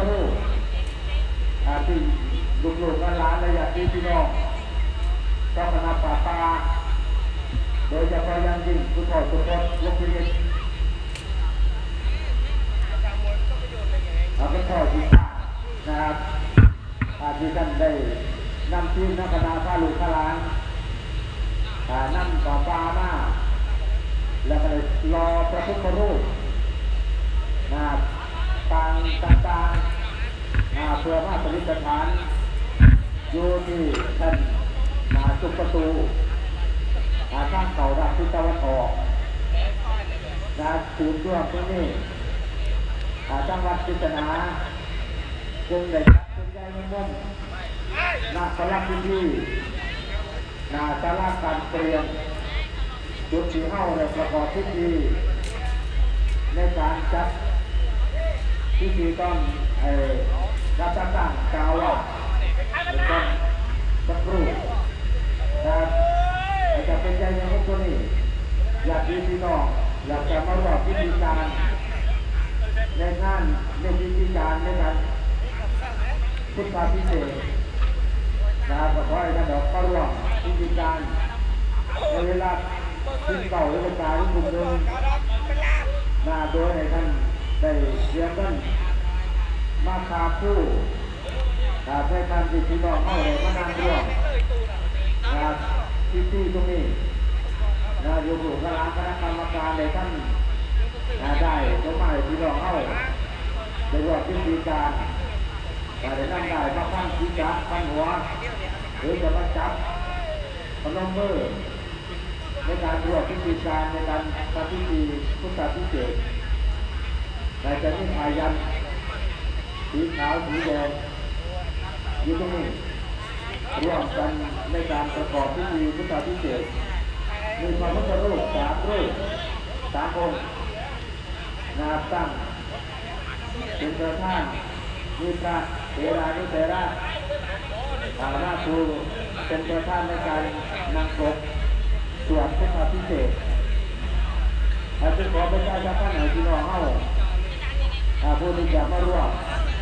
พระพุทธรูปอ่าที่ลูกๆและหลานและญาติพี่น้องเจ้าคณะป่าปาโดยเฉพาะยังยิ่งผู้ถอดทุกคนยกพิเศษเราเป็นข้อที่นะครับอาที่ท่านได้นำทีมนักคณะพาลูกพาหลานนั่งต่อปลามาแล้วก็รอพระพุทธรูปนะครับปางต่าง เพื่อมาปฏิสถานอยู่ที่ท่านมาจุกประตูอาข้างเขาด้านทิศตะวันออกนะศูนย์ร่วมตรงนี้อ่าจังหวัดปริศนาจึงได้จัดเป็นใหญ่เงินๆนักพลังพื้นที่นาสาราการเตรียมจุดที่เข้าในประกอบพิธีในการจัดพิธีต้องเอ่อ รับตั้งตั้งกาวว่าเป็นต้นสักครู่นะครับอาจจะเป็นใจในพวกตัวนี้ อยากดีพี่น้องอยากจะมาร่วมพิธีการในงานในพิธีการในการพุทธาพิเศษนะครับก็ขอให้ท่านดอกเข้าร่วมพิธีการในเวลาที่เก่าหรือเวลาที่กลุ่มหนึ่งนะโดยให้ท่านได้เรียนกัน มาคาผู้นะครับให้ท่านที่พี่น้องเข้าเลยมานั่งร่วมนะที่ที่ตรงนี้นะโยมหลวงคณะคณะกรรมการในท่านนะได้สมัยพี่น้องเข้าในร่วมพิธีการแต่ได้นั่งได้มาข้างศีรษะข้างหัวหรือจะมาจับพนมมือในการรวมพิธีการในการทำพิธีพุทธพิเศษแต่จะมีอายัน สีขาวสีแดงอยู่ตรงนี้ร่วมกันในการประกอบพิธีพุทธาพิเศษมีพระพุทธรูปสามรูปสามองค์นาตั้งเป็นประธานมีพระเถรานุเถระอาณาครูเป็นประธานในการนำศพสวดพุทธพิเศษอาจจะขอเป็นการจะท่านไหนที่น้องเฮาอ่าผู้ที่จะมาร่วม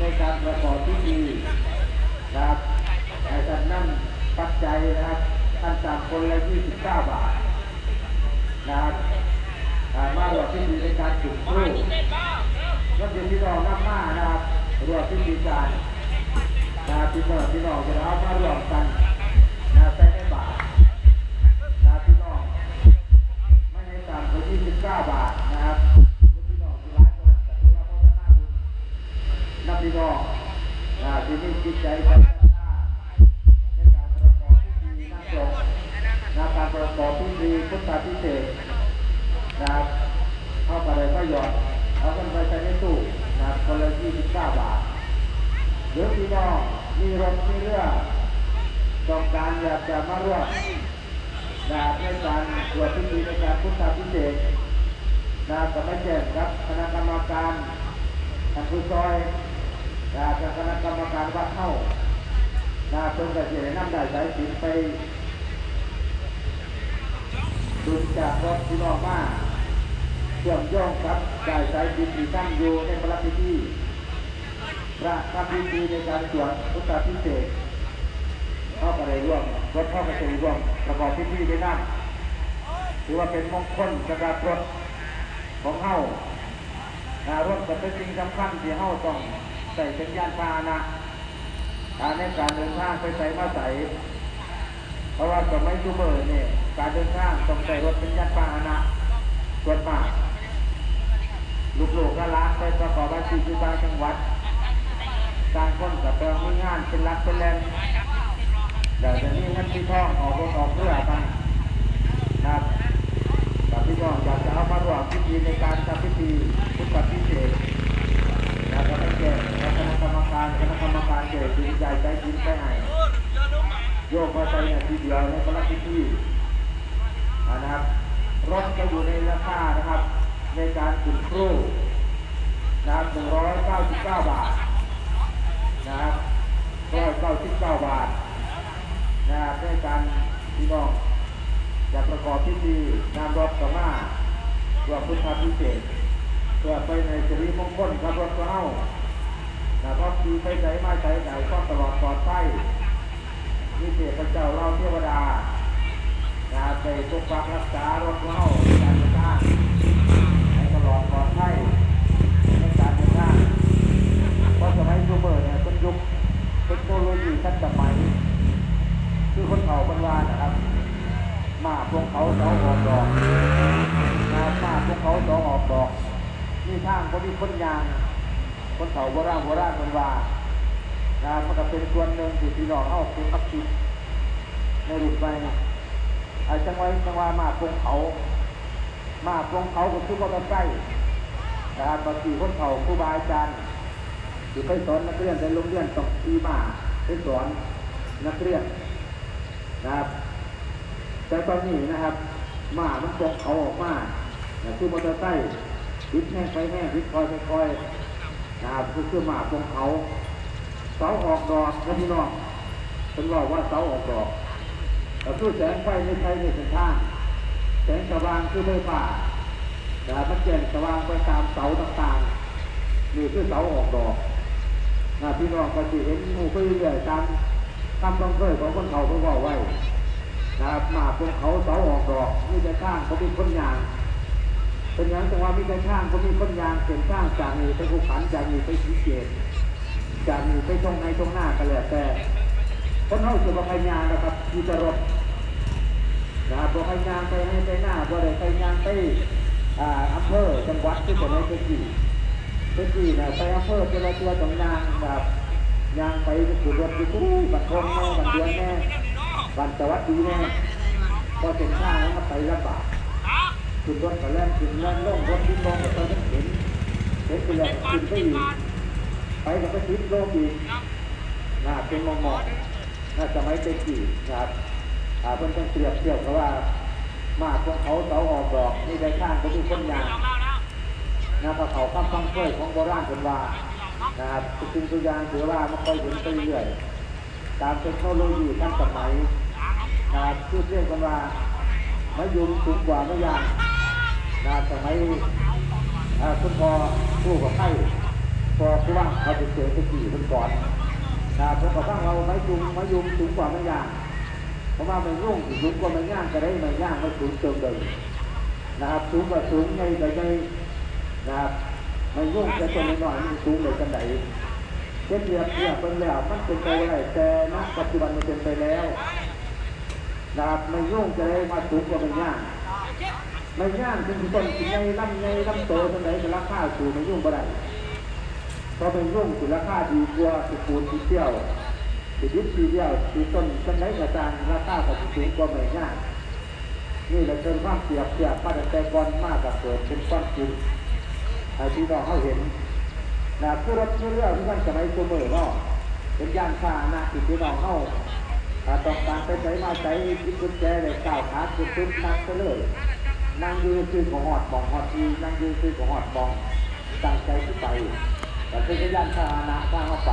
ในการประกอบพิธีครับให้ท่านนั่งปัจจัยนะครับท่านต่างคนละ29 บาทนะครับมาร่วมพิธีในการจุดธูปก็เป็นพี่น้องน้ำมานะครับรวมพิธีการนะพี่น้องพี่น้องจะเอามารวมกันนะใส่ในบาทนะพี่น้องไม่ให้ต่ำกว่า29 บาทนะครับพี่น้องที่ร้านก็แต่ถือว่าโฆษณาบุญนับพี่น้อง นะที่นี่จิตใจในการประกอบพิธีนั่งสงนะการประกอบพิธีพุทธาพิเศษนะครับเอาไปเลยก็หยอดเอาเงินไปใช้ในตู้นะครับคนละ29บาทหรือพี่น้องมีรถมีเรือต้องการอยากจะมาร่วมนะในการตรวจพิธีในการพุทธาพิเศษนะก็ไม่แจ้งครับคณะกรรมการท่างผู้ซอย นะครับกับคณะกรรมการวัดเข้านะครับเพิ่งจะเสียน้ำได้สายสินไปดุลจากรถพี่นองมาเชื่อมโยงกับได้สายดินที่ตั้งอยู่ในพระพิธีพระทำพิธีในการสวดพุทธพิเศษเข้าไปในร่วมรถเข้าไปในร่วมประกอบพิธีในนั้นถือว่าเป็นมงคลสำหรับรถของเฮาอ่ารถก็เป็นสิ่งสำคัญที่เฮาต้อง ใส่เป็นยานพาหนะการในการเดินทางไปใส่มาใส่เพราะว่าสมัยซูเปอร์เนี่ยการเดินทางต้องใช้รถเป็นยานพาหนะส่วนมากลูกๆก็ล้านไปประกอบอาชีพที่ต่างจังหวัดการคนกับเปลมีงานเป็นรักเป็นแรงเดี๋ยวจะนี้เงินที่ท่องออกรถออกเรือกันนะครับกับพี่น้องอยากจะเอามาร่วมพิธีในการทำพิธีพุทธพิเศษ กแล้วก็ให้แก่คณะกรรมการคณะกรรมการเกิดดีใจใจยิ้มใจให้โยกมาใส่เนี่ยทีเดียวในพระพิธีอ่นะครับรถก็อยู่ในราคานะครับ ในการจุดครูนะครับ199 บาทนะครับ199 บาทนะครับในการพี่น้องจะประกอบพิธีนำรถกมาเพื่อพุทธพิเศษ เพื่อไปในสิริมงคลกับรถเรานะครับขี่ไปไหนมาไหนไหนก็ตลอดปลอดภัยมีเทพเจ้าเราเทวดานะไปปกปักรักษารถเราการเดินทางให้ตลอดปลอดภัยในการเดินทางเพราะสมัยซูเปอร์เนี่ยเป็นยุคเทคโนโลยีทันสมัยคือคนเขาคนว่านะครับ มาพวกเขาสองออกดอกมาพวกเขาสอง นี่ทางคนที่คนยางคนเขาโบราณโบราณคนว่านะมันก็เป็นส่วนหนึ่งที่พี่น้องเอาเป็นอักษิในรูปไปไอ้จังหวะจังหวะมาพวกเขา มาพวกเขาก็คือมอเตอร์ไซค์นะครับบางทีคนเขาครูบาอาจารย์อยู่ไปสอนนักเรียนในโรงเรียนต้องตีมาไปสอนนักเรียนนะครับ แต่ตอนนี้นะครับหมามันตรงเขาออกมาคือมอเตอร์ไซค์ วิดแห้งไปแห้งวิดคอยไปคอยนะครับคือคือหมาตรงเขา เสาออกดอกนะพี่น้องเป็นบอกว่าเสาออกดอกแต่คือแสงไฟไม่ใช่ในเส้นทางแสงสว่างคือไฟฟ้านะครับมันแจ้งสว่างไปตามเสาต่างๆนี่คือเสาออกดอกนะพี่น้องก็จะเห็นหมู่ไปเรื่อยตามคำบังเคยของคนเขาเขาบอกไว้นะครับมาพวกเขาเสาออกดอกมีแต่ข้างเขามีคนยาง เป็นอย่างจังหวะมีแต่ข้างเขามีคนยางเป็นข้างจากนี้ไปภูขันจากนี้ไปสีเกตจากนี้ไปตรงในตรงหน้ากันแล้วแต่คนเข้าสู่พยานนะครับมีแต่รถนะครับพอพยานไปให้ไปหน้าพอได้พยานไปอ่าอำเภอจังหวัดที่จะได้ไปกี่ไปกี่นะไปอำเภอเจริญตัวตรงยางแบบยางไปสู่รถไปตู้บัตรทองแน่บัตรเดือนแน่วันสวัสดีแน่พอเส้นทางแล้วก็ไปลำบาก ขึ้นรถก็แล่นขึ้นแล่นล่องรถดิ้นลงก็ต้องเห็นเห็นไปแล้วขึ้นไปอีกไปก็ไปทิ้งโลกอีกนะเป็นมองมองน่าจะไม่เป็นกี่นะครับอ่าเพิ่นต้องเปรียบเทียบกับว่า มาพวกเขาเสาออกดอกนี่ได้ข้างก็มีคนยางนะพอเขาข้ามฟังเคยของโบราณเป็นว่านะครับจริงตัวอย่างถือว่ามันค่อยเห็นไปเรื่อยตามเทคโนโลยีทันสมัยนะครับชื่อเรียกกันว่ามะยุมสูงกว่ามะยาง นะสมัยอ่คุณพ่อผู้กับไข่พอผู้ว่าเขาจะเสียไปกี่คนก่อนนะพวกกับบ้างเราไมะยุมมะยุมสูงกว่าไมะยางเพราะว่ามันยุ่งสูงกว่าไมะย่างก็ได้ไมะย่างไม่สูงเติมเดิมนะครับสูงกว่าสูงไงแต่ไงนะครับมันยุ่งแต่ตัวน้อยมันสูงเลยกันไหนเทียบเทียบเทียบเป็นแล้วมันเป็นไปได้แต่ณปัจจุบันมันเป็นไปแล้วนะครับไม่ยุ่งจะได้มาสูงกว่าไม่ย่าง ไม่ย่างถึงต้นกินไงลำไงลำโตตรงไหนจะราคาสูงไม่ยุ่งบ่ได้เพราะไม่ยุ่งสิราคาดีกว่าสิปูนสีเที่ยวสิดิบสีเดียวสีต้นต้นไหนกระจางราคาก็สิสูงกว่าไม่ย่างนี่แหละเป็นความเปรียบเทียบมาตั้งแต่ก่อนมากกับเกิดเป็นความจริงให้พี่น้องเขาเห็นนะคือรถเรื่องที่ท่านสมัยตัวเมื่อเนาะเป็นย่านพาหนะที่พี่น้องเข้าต้องการไปใช้มาใช้ยึดกุญแจเลยก้าวขาขึ้นขึ้นนั่งไปเลย นั่งยืนคือของหอดบองหอดทีนั่งยืนคือของหอดบองตั้งใจที่ไปแต่เป็นย่านพาหนะข้าเข้าไป